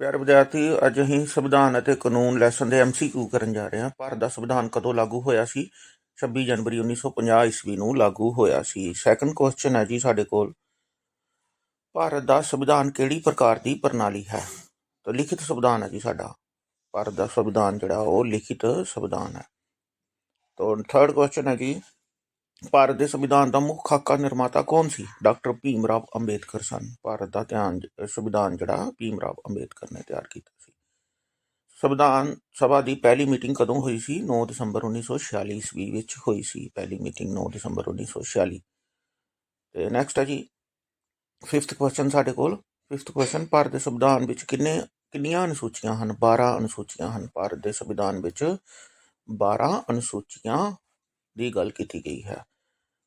ਪਿਆਰੇ ਵਿਦਿਆਰਥੀ, ਅੱਜ ਅਸੀਂ ਸੰਵਿਧਾਨ ਅਤੇ ਕਾਨੂੰਨ ਲੈਸਨ ਦੇ ਐਮਸੀਕਿਊ ਕਰਨ ਜਾ ਰਹੇ ਹਾਂ। ਭਾਰਤ ਦਾ ਸੰਵਿਧਾਨ ਕਦੋਂ ਲਾਗੂ ਹੋਇਆ ਸੀ? 26 ਜਨਵਰੀ 1950 ਈਸਵੀ ਨੂੰ ਲਾਗੂ ਹੋਇਆ ਸੀ। ਸੈਕੰਡ ਕੁਐਸਚਨ ਹੈ ਜੀ ਸਾਡੇ ਕੋਲ। ਭਾਰਤ ਦਾ ਸੰਵਿਧਾਨ ਕਿਹੜੀ ਪ੍ਰਕਾਰ ਦੀ ਪ੍ਰਣਾਲੀ ਹੈ? ਤਾਂ ਲਿਖਿਤ ਸੰਵਿਧਾਨ ਹੈ ਜੀ ਸਾਡਾ। ਭਾਰਤ ਦਾ ਸੰਵਿਧਾਨ ਜਿਹੜਾ ਉਹ ਲਿਖਿਤ ਸੰਵਿਧਾਨ ਹੈ। ਤਾਂ ਥਰਡ ਕੁਐਸਚਨ ਹੈ ਜੀ। ਭਾਰਤ ਦੇ ਸੰਵਿਧਾਨ ਦਾ ਮੁੱਖ ਖਾਕਾ ਨਿਰਮਾਤਾ ਕੌਣ ਸੀ ਡਾਕਟਰ ਭੀਮ ਰਾਵ ਅੰਬੇਦਕਰ ਸਨ ਭਾਰਤ ਦਾ ਧਿਆਨ ਜ- ਸੰਵਿਧਾਨ ਜਿਹੜਾ ਭੀਮ ਰਾਵ ਅੰਬੇਦਕਰ ਨੇ ਤਿਆਰ ਕੀਤਾ ਸੀ ਸੰਵਿਧਾਨ ਸਭਾ ਦੀ ਪਹਿਲੀ ਮੀਟਿੰਗ ਕਦੋਂ ਹੋਈ ਸੀ 9 ਦਸੰਬਰ 1946 ਈਸਵੀ ਵਿੱਚ ਹੋਈ ਸੀ ਪਹਿਲੀ ਮੀਟਿੰਗ 9 ਦਸੰਬਰ 1946 ਤੇ ਨੈਕਸਟ ਹੈ ਜੀ ਫਿਫਥ ਕੁਐਸਚਨ ਸਾਡੇ ਕੋਲ ਫਿਫਥ ਕੁਐਸਚਨ ਭਾਰਤ ਦੇ ਸੰਵਿਧਾਨ ਵਿੱਚ ਕਿੰਨੇ ਕਿੰਨੀਆਂ ਅਨੁਸੂਚੀਆਂ ਹਨ? 12 ਅਨੁਸੂਚੀਆਂ ਹਨ। ਭਾਰਤ ਦੇ ਸੰਵਿਧਾਨ ਵਿੱਚ 12 ਅਨੁਸੂਚੀਆਂ ਦੀ ਗੱਲ ਕੀਤੀ ਗਈ ਹੈ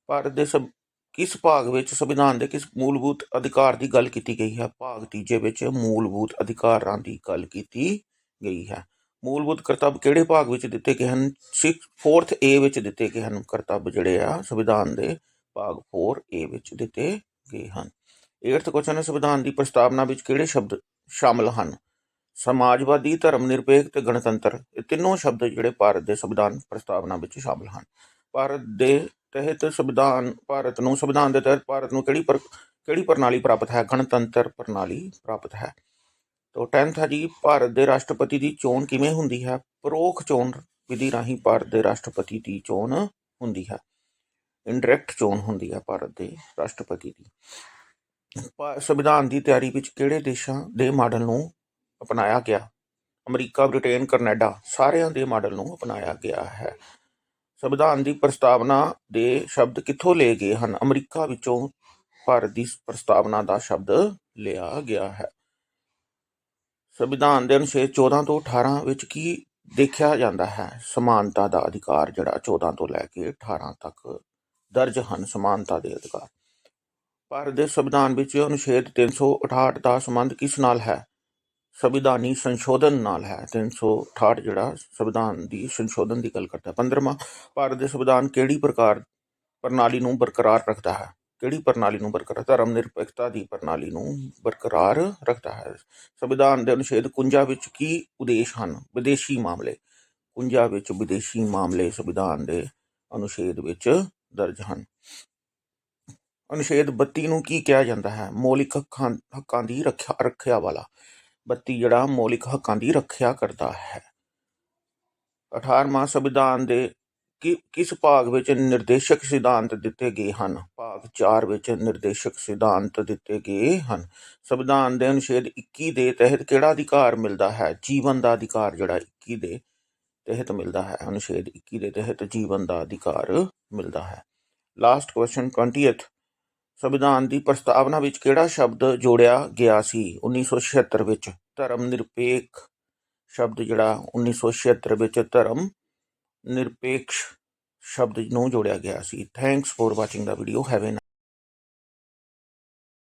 ਭਾਰਤ ਦੇ ਸਭ, ਕਿਸ ਭਾਗ ਵਿੱਚ ਸੰਵਿਧਾਨ ਦੇ ਕਿਸ ਮੂਲਭੂਤ ਅਧਿਕਾਰ ਦੀ ਗੱਲ ਕੀਤੀ ਗਈ ਹੈ? ਭਾਗ ਤੀਜੇ ਵਿੱਚ ਮੂਲਭੂਤ ਅਧਿਕਾਰਾਂ ਦੀ ਗੱਲ ਕੀਤੀ ਗਈ ਹੈ। ਮੂਲਭੂਤ ਕਰਤੱਵ ਕਿਹੜੇ ਭਾਗ ਵਿੱਚ ਦਿੱਤੇ ਗਏ ਹਨ? 6 4th ਏ ਵਿੱਚ ਦਿੱਤੇ ਗਏ ਹਨ ਕਰਤੱਵ ਜਿਹੜੇ ਆ, ਸੰਵਿਧਾਨ ਦੇ ਭਾਗ 4 ਏ ਵਿੱਚ ਦਿੱਤੇ ਗਏ ਹਨ। 8th ਕੁਐਸਚਨ ਹੈ, ਸੰਵਿਧਾਨ ਦੀ ਪ੍ਰਸਤਾਵਨਾ ਵਿੱਚ ਕਿਹੜੇ ਸ਼ਬਦ ਸ਼ਾਮਲ ਹਨ? ਸਮਾਜਵਾਦੀ ਧਰਮ ਨਿਰਪੇਖ ਤੇ ਗਣਤੰਤਰ। ਇਹ ਤਿੰਨੋਂ ਸ਼ਬਦ ਜਿਹੜੇ ਭਾਰਤ ਦੇ ਸੰਵਿਧਾਨ ਪ੍ਰਸਤਾਵਨਾ ਵਿੱਚ ਸ਼ਾਮਲ ਹਨ। ਭਾਰਤ ਦੇ ਤਹਿਤ ਸੰਵਿਧਾਨ ਭਾਰਤ ਨੂੰ ਸੰਵਿਧਾਨ ਦੇ ਤਹਿਤ ਭਾਰਤ ਨੂੰ ਕਿਹੜੀ ਪਰ, ਕਿਹੜੀ ਪ੍ਰਣਾਲੀ ਪ੍ਰਾਪਤ ਹੈ? ਗਣਤੰਤਰ ਪ੍ਰਣਾਲੀ ਪ੍ਰਾਪਤ ਹੈ। ਤੋ 10th ਹੈ ਜੀ ਭਾਰਤ ਦੇ ਰਾਸ਼ਟਰਪਤੀ ਦੀ ਚੋਣ ਕਿਵੇਂ ਹੁੰਦੀ ਹੈ? ਪਰੋਖ ਚੋਣ ਵਿਧੀ ਰਾਹੀਂ ਭਾਰਤ ਦੇ ਰਾਸ਼ਟਰਪਤੀ ਦੀ ਚੋਣ ਹੁੰਦੀ ਹੈ। ਇਨਡਾਇਰੈਕਟ ਚੋਣ ਹੁੰਦੀ ਹੈ ਭਾਰਤ ਦੇ ਰਾਸ਼ਟਰਪਤੀ ਦੀ। ਭਾ- ਸੰਵਿਧਾਨ ਦੀ ਤਿਆਰੀ ਵਿੱਚ ਕਿਹੜੇ ਦੇਸ਼ਾਂ ਦੇ ਮਾਡਲ ਨੂੰ ਅਪਣਾਇਆ ਗਿਆ? ਅਮਰੀਕਾ ਬ੍ਰਿਟੇਨ ਕੈਨੇਡਾ ਸਾਰਿਆਂ ਦੇ ਮਾਡਲ ਨੂੰ ਅਪਣਾਇਆ ਗਿਆ ਹੈ। ਸੰਵਿਧਾਨ ਦੀ ਪ੍ਰਸਤਾਵਨਾ ਦੇ ਸ਼ਬਦ ਕਿੱਥੋਂ ਲਏ ਗਏ ਹਨ? ਅਮਰੀਕਾ ਵਿੱਚੋਂ ਭਾਰਤ ਦੀ ਪ੍ਰਸਤਾਵਨਾ ਦਾ ਸ਼ਬਦ ਲਿਆ ਗਿਆ ਹੈ। ਸੰਵਿਧਾਨ ਦੇ ਅਨੁਛੇਦ 14 ਤੋਂ 18 ਵਿੱਚ ਕੀ ਦੇਖਿਆ ਜਾਂਦਾ ਹੈ? ਸਮਾਨਤਾ ਦਾ ਅਧਿਕਾਰ ਜਿਹੜਾ 14 ਤੋਂ ਲੈ ਕੇ 18 ਤੱਕ ਦਰਜ ਹਨ, ਸਮਾਨਤਾ ਦੇ ਅਧਿਕਾਰ। ਭਾਰਤ ਦੇ ਸੰਵਿਧਾਨ ਵਿੱਚ ਅਨੁਛੇਦ 368 ਦਾ ਸੰਬੰਧ ਕਿਸ ਨਾਲ ਹੈ? ਸੰਵਿਧਾਨੀ ਸੰਸ਼ੋਧਨ ਨਾਲ ਹੈ 368 ਜਿਹੜਾ ਸੰਵਿਧਾਨ ਦੀ ਸੰਸ਼ੋਧਨ ਦੀ ਗੱਲ ਕਰਦਾ। ਹੈ 15ਵਾਂ ਭਾਰਤ ਦੇ ਸੰਵਿਧਾਨ ਕਿਹੜੀ ਪ੍ਰਕਾਰ ਪ੍ਰਣਾਲੀ ਨੂੰ ਬਰਕਰਾਰ ਰੱਖਦਾ ਹੈ? ਕਿਹੜੀ ਪ੍ਰਣਾਲੀ ਨੂੰ ਬਰਕਰਾਰ ਧਰਮ ਨਿਰਪੱਖਤਾ ਦੀ ਪ੍ਰਣਾਲੀ ਨੂੰ ਬਰਕਰਾਰ ਰੱਖਦਾ ਹੈ। ਸੰਵਿਧਾਨ ਦੇ ਅਨੁਛੇਦ 51 ਵਿੱਚ ਕੀ ਉਦੇਸ਼ ਹਨ? ਵਿਦੇਸ਼ੀ ਮਾਮਲੇ। 51 ਵਿੱਚ ਵਿਦੇਸ਼ੀ ਮਾਮਲੇ ਸੰਵਿਧਾਨ ਦੇ ਅਨੁਛੇਦ ਵਿੱਚ ਦਰਜ ਹਨ। ਅਨੁਛੇਦ 32 ਨੂੰ ਕੀ ਕਿਹਾ ਜਾਂਦਾ ਹੈ? ਮੌਲਿਕ ਹੱਕਾਂ ਹੱਕਾਂ ਦੀ ਰੱਖਿਆ ਰੱਖਿਆ ਵਾਲਾ। 32 ਜਿਹੜਾ ਮੌਲਿਕ ਹੱਕਾਂ ਦੀ ਰੱਖਿਆ ਕਰਦਾ ਹੈ। 18ਵਾਂ ਸੰਵਿਧਾਨ ਦੇ ਕਿ- ਕਿਸ ਭਾਗ ਵਿੱਚ ਨਿਰਦੇਸ਼ਕ ਸਿਧਾਂਤ ਦਿੱਤੇ ਗਏ ਹਨ? ਭਾਗ 4 ਵਿੱਚ ਨਿਰਦੇਸ਼ਕ ਸਿਧਾਂਤ ਦਿੱਤੇ ਗਏ ਹਨ। ਸੰਵਿਧਾਨ ਦੇ ਅਨੁਛੇਦ 21 ਦੇ ਤਹਿਤ ਕਿਹੜਾ ਅਧਿਕਾਰ ਮਿਲਦਾ ਹੈ? ਜੀਵਨ ਦਾ ਅਧਿਕਾਰ ਜਿਹੜਾ 21 ਦੇ ਤਹਿਤ ਮਿਲਦਾ ਹੈ। ਅਨੁਛੇਦ 21 ਦੇ ਤਹਿਤ ਜੀਵਨ ਦਾ ਅਧਿਕਾਰ ਮਿਲਦਾ ਹੈ। ਲਾਸਟ ਕੁਐਸਚਨ 20th ਸੰਵਿਧਾਨ ਦੀ ਪ੍ਰਸਤਾਵਨਾ ਵਿੱਚ ਕਿਹੜਾ ਸ਼ਬਦ ਜੋੜਿਆ ਗਿਆ ਸੀ? 1976 ਵਿੱਚ ਧਰਮ ਨਿਰਪੇਖ ਸ਼ਬਦ ਜਿਹੜਾ 1976 ਵਿੱਚ ਧਰਮ ਨਿਰਪੇਖ ਸ਼ਬਦ ਨੂੰ ਜੋੜਿਆ ਗਿਆ ਸੀ। Thanks for watching the video have